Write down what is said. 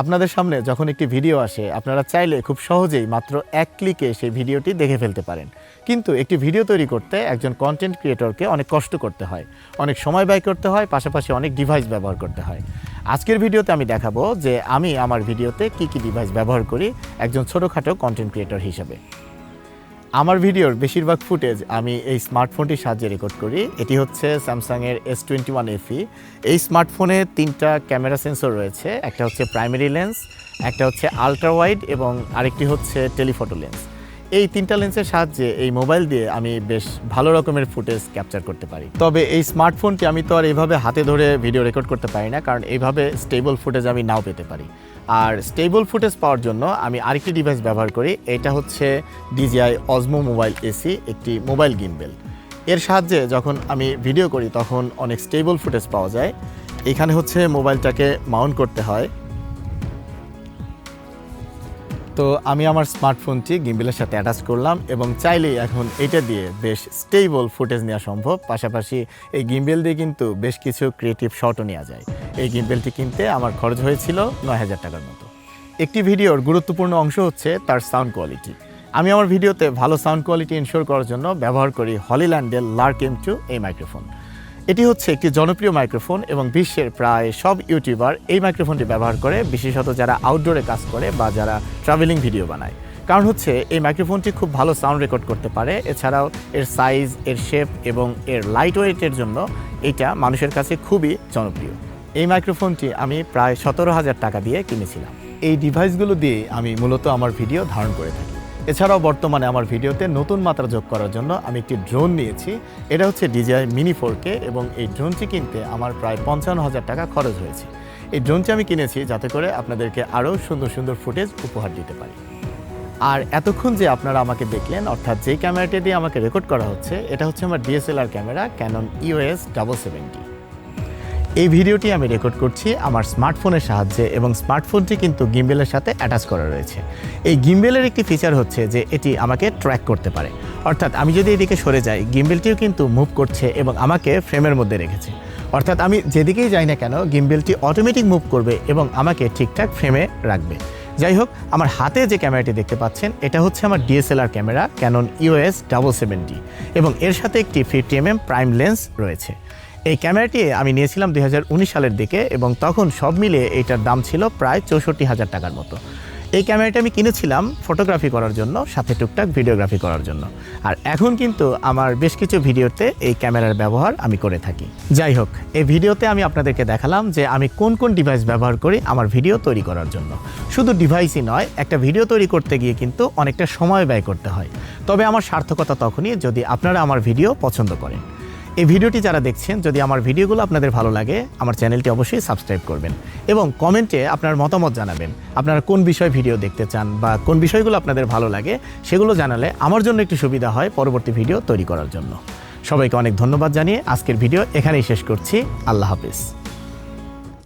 আপনাদের সামনে যখন একটি ভিডিও আসে, আপনারা চাইলে খুব সহজেই মাত্র এক ক্লিকে সেই ভিডিওটি দেখে ফেলতে পারেন। কিন্তু একটি ভিডিও তৈরি করতে একজন কন্টেন্ট ক্রিয়েটরকে অনেক কষ্ট করতে হয়, অনেক সময় ব্যয় করতে হয়, পাশাপাশি অনেক ডিভাইস ব্যবহার করতে হয়। আজকের ভিডিওতে আমি দেখাবো যে আমি আমার ভিডিওতে কি কি ডিভাইস ব্যবহার করি একজন ছোটোখাটো কন্টেন্ট ক্রিয়েটর হিসেবে। আমার ভিডিওর বেশিরভাগ ফুটেজ আমি এই স্মার্টফোনটির সাহায্যে রেকর্ড করি। এটি হচ্ছে স্যামসাংয়ের এস টোয়েন্টি ওয়ান এফি এই স্মার্টফোনে তিনটা ক্যামেরা সেন্সর রয়েছে, একটা হচ্ছে প্রাইমারি লেন্স একটা হচ্ছে আলট্রা ওয়াইড এবং আরেকটি হচ্ছে টেলিফটো লেন্স এই তিনটা লেন্সের সাহায্যে এই মোবাইল দিয়ে আমি বেশ ভালো রকমের ফুটেজ ক্যাপচার করতে পারি। তবে এই স্মার্টফোনটি আমি তো আর এইভাবে হাতে ধরে ভিডিও রেকর্ড করতে পারি না, কারণ এইভাবে স্টেবল ফুটেজ আমি নাও পেতে পারি। আর স্টেবল ফুটেজ পাওয়ার জন্য আমি আরেকটি ডিভাইস ব্যবহার করি, এটা হচ্ছে ডিজিআই অজমো মোবাইল এসি, একটি মোবাইল গিম্বেল এর সাহায্যে যখন আমি ভিডিও করি, তখন অনেক স্টেবল ফুটেজ পাওয়া যায়। এখানে হচ্ছে মোবাইলটাকে মাউন্ট করতে হয়। তো আমি আমার স্মার্টফোনটি গিম্বেলের সাথে অ্যাটাচ করলাম এবং চাইলেই এখন এটা দিয়ে বেশ স্টেবল ফুটেজ নেওয়া সম্ভব। পাশাপাশি এই গিম্বেল দিয়ে কিন্তু বেশ কিছু ক্রিয়েটিভ শটও নেওয়া যায়। এই গিম্বেলটি কিনতে আমার খরচ হয়েছিল নয় হাজার টাকার মতো। একটি ভিডিওর গুরুত্বপূর্ণ অংশ হচ্ছে তার সাউন্ড কোয়ালিটি আমি আমার ভিডিওতে ভালো সাউন্ড কোয়ালিটি ইনশোর করার জন্য ব্যবহার করি হলিল্যান্ডের লার্ক এম টু এই মাইক্রোফোন এটি হচ্ছে একটি জনপ্রিয় মাইক্রোফোন এবং বিশ্বের প্রায় সব ইউটিউবার এই মাইক্রোফোনটি ব্যবহার করে, বিশেষত যারা আউটডোরে কাজ করে বা যারা ট্রাভেলিং ভিডিও বানায়। কারণ হচ্ছে এই মাইক্রোফোনটি খুব ভালো সাউন্ড রেকর্ড করতে পারে, এছাড়াও এর সাইজ এর শেপ এবং এর লাইট ওয়েটের জন্য এটা মানুষের কাছে খুবই জনপ্রিয়। এই মাইক্রোফোনটি আমি প্রায় সতেরো হাজার টাকা দিয়ে কিনেছিলাম। এই ডিভাইসগুলো দিয়ে আমি মূলত আমার ভিডিও ধারণ করে থাকি। এছাড়াও বর্তমানে আমার ভিডিওতে নতুন মাত্রা যোগ করার জন্য আমি একটি ড্রোন নিয়েছি। এটা হচ্ছে ডিজিআই মিনি ফোরকে এবং এই ড্রোনটি কিনতে আমার প্রায় পঞ্চান্ন হাজার টাকা খরচ হয়েছে। এই ড্রোনটি আমি কিনেছি যাতে করে আপনাদেরকে আরও সুন্দর সুন্দর ফুটেজ উপহার দিতে পারি। আর এতক্ষণ যে আপনারা আমাকে দেখলেন, অর্থাৎ যেই ক্যামেরাটি দিয়ে আমাকে রেকর্ড করা হচ্ছে, এটা হচ্ছে আমার DSLR camera Canon US double seventy এই ভিডিওটি আমি রেকর্ড করছি আমার স্মার্টফোনের সাহায্যে এবং স্মার্টফোনটি কিন্তু গিম্বেলের সাথে অ্যাটাচ করা রয়েছে। এই গিম্বেলের একটি ফিচার হচ্ছে যে এটি আমাকে ট্র্যাক করতে পারে। অর্থাৎ আমি যদি এদিকে সরে যাই গিম্বেলটিও কিন্তু মুভ করছে এবং আমাকে ফ্রেমের মধ্যে রেখেছে। অর্থাৎ আমি যেদিকেই যাই না কেন গিম্বেলটি অটোমেটিক মুভ করবে এবং আমাকে ঠিকঠাক ফ্রেমে রাখবে। যাই হোক, আমার হাতে যে ক্যামেরাটি দেখতে পাচ্ছেন, এটা হচ্ছে আমার DSLR camera Canon US double seventy এবং এর সাথে একটি ফিফটি এম প্রাইম লেন্স রয়েছে। এই ক্যামেরাটি আমি নিয়েছিলাম দু হাজার উনিশ সালের দিকে এবং তখন সব মিলে এইটার দাম ছিল প্রায় চৌষট্টি হাজার টাকার মতো। এই ক্যামেরাটা আমি কিনেছিলাম ফটোগ্রাফি করার জন্য, সাথে টুকটাক ভিডিওগ্রাফি করার জন্য। আর এখন কিন্তু আমার বেশ কিছু ভিডিওতে এই ক্যামেরার ব্যবহার আমি করে থাকি। যাই হোক, এই ভিডিওতে আমি আপনাদেরকে দেখালাম যে আমি কোন কোন ডিভাইস ব্যবহার করি আমার ভিডিও তৈরি করার জন্য। শুধু ডিভাইসই নয়, একটা ভিডিও তৈরি করতে গিয়ে কিন্তু অনেকটা সময় ব্যয় করতে হয়। তবে আমার সার্থকতা তখনই যদি আপনারা আমার ভিডিও পছন্দ করেন। এই ভিডিওটি যারা দেখছেন, যদি আমার ভিডিওগুলো আপনাদের ভালো লাগে, আমার চ্যানেলটি অবশ্যই সাবস্ক্রাইব করবেন এবং কমেন্টে আপনার মতামত জানাবেন। আপনারা কোন বিষয় ভিডিও দেখতে চান বা কোন বিষয়গুলো আপনাদের ভালো লাগে, সেগুলো জানালে আমার জন্য একটু সুবিধা হয় পরবর্তী ভিডিও তৈরি করার জন্য। সবাইকে অনেক ধন্যবাদ জানিয়ে আজকের ভিডিও এখানেই শেষ করছি। আল্লাহ হাফিজ।